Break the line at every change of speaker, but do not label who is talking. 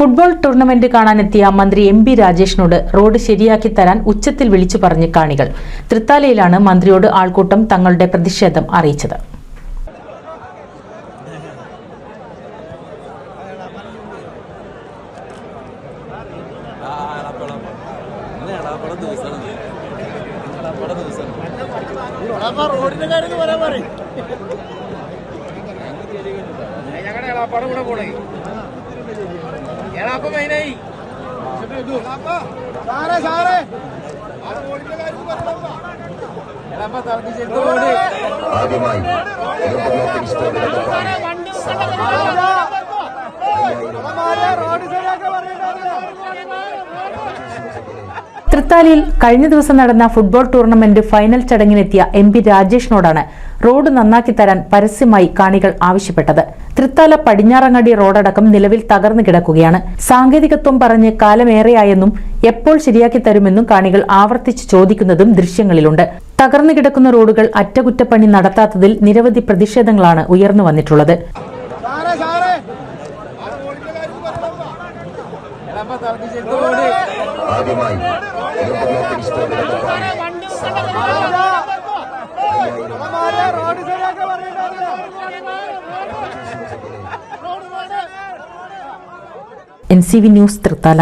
Football tournament കാണാനെത്തിയ മന്ത്രി M B രാജേഷിനോട് road ശരിയാക്കി തരാൻ ഉച്ചത്തിൽ വിളിച്ചു പറഞ്ഞ് കാണികൾ. തൃത്താലയിലാണ് മന്ത്രിയോട് ആൾക്കൂട്ടം തങ്ങളുടെ പ്രതിഷേധം അറിയിച്ചത്.
ഞങ്ങളുടെ പടം കൂടെ പോണേ. എളാപ്പ മെയിനായി സാറേ സാറേ.
ആദ്യമായി
തൃത്താലയിൽ കഴിഞ്ഞ ദിവസം നടന്ന ഫുട്ബോൾ ടൂർണമെന്റ് ഫൈനൽ ചടങ്ങിനെത്തിയ എം പി രാജേഷിനോടാണ് റോഡ് നന്നാക്കി തരാൻ പരസ്യമായി കാണികൾ ആവശ്യപ്പെട്ടത്. തൃത്താല പടിഞ്ഞാറങ്ങാടി റോഡടക്കം നിലവിൽ തകർന്നു കിടക്കുകയാണ്. സാങ്കേതികത്വം പറഞ്ഞ് കാലമേറെയായെന്നും എപ്പോൾ ശരിയാക്കി തരുമെന്നും കാണികൾ ആവർത്തിച്ച് ചോദിക്കുന്നതും ദൃശ്യങ്ങളിലുണ്ട്. തകർന്നു കിടക്കുന്ന റോഡുകൾ അറ്റകുറ്റപ്പണി നടത്താത്തതിൽ നിരവധി പ്രതിഷേധങ്ങളാണ് ഉയർന്നു വന്നിട്ടുള്ളത്.
ആദ്യമായി
N C V news Thrithala